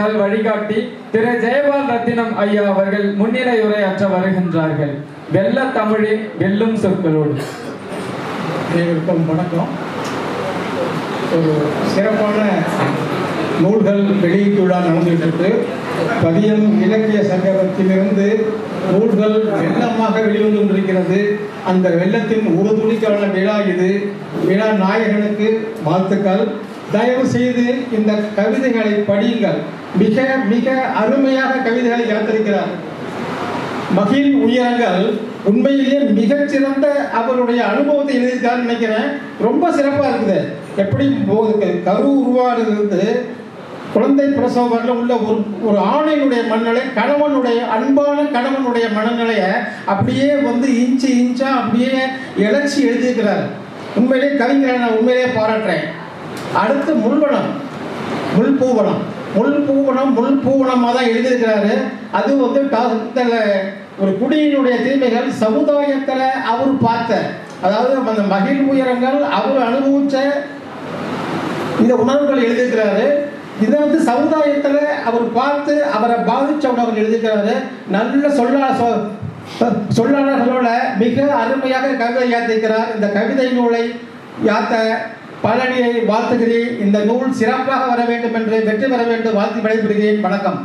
நல் வழிகாட்டி திரு ஜெயபால் ரத்தினம் ஐயா அவர்கள் முன்னிலை உரையாற்ற வருகின்றார்கள். வெள்ள தமிழின் வெல்லும் சொற்களோடு. அனைவருக்கும் வணக்கம். ஒரு சிறப்பான நூல்கள் வெளியீட்டு விழா நடந்துகிட்டு இருக்கு பதியம் இலக்கிய சங்கமத்திலிருந்து நூல்கள் வெள்ளமாக வெளிவந்து கொண்டிருக்கிறது அந்த வெள்ளத்தின் ஒரு துணிக்கான விழா இது. விழா நாயகனுக்கு வாழ்த்துக்கள். தயவு செய்து இந்த கவிதைகளை படியுங்கள். மிக மிக அருமையாக கவிதைகளை எழுத்திருக்கிறார். மகிழ் உயரங்கள். உண்மையிலேயே மிகச்சிறந்த அவருடைய அனுபவத்தை எழுதியிருக்காருன்னு நினைக்கிறேன். ரொம்ப சிறப்பாக இருக்குது. எப்படி போகுது? கரு உருவானது குழந்தை பிரசவம் வரல உள்ள ஒரு ஒரு ஆணையினுடைய மனநிலை கணவனுடைய அன்பான கணவனுடைய மனநிலையை அப்படியே வந்து இன்ச்சு இன்ச்சா அப்படியே இழைச்சி எழுதியிருக்கிறார். உண்மையிலே கவிஞரை நான் உண்மையிலே பாராட்டுறேன். அடுத்து முள்வனம். முள் பூவனம் முள் பூவனம் முள் பூவனமாக தான் எழுதியிருக்கிறாரு. அது வந்து ஒரு குடியினுடைய தீமைகள் சமுதாயத்தில் அவர் பார்த்த. அதாவது அந்த மகிழ் உயரங்கள் அவர் அனுபவிச்ச இந்த உணர்வுகள் எழுதியிருக்கிறாரு. இதை வந்து சமுதாயத்தில் அவர் பார்த்து அவரை பாதிச்ச உணவு எழுதியிருக்கிறாரு. நல்ல சொல்லா சொ- சொல்லாளர்களோட மிக அருமையாக கவிதை யாத்திருக்கிறார். இந்த கவிதை நூலை யாத்த பழனியை வாழ்த்துகிறேன். இந்த நூல் சிறப்பாக வர வேண்டும் என்று வெற்றி பெற வேண்டும் வாழ்த்து விடைபெறுகிறேன். வணக்கம்.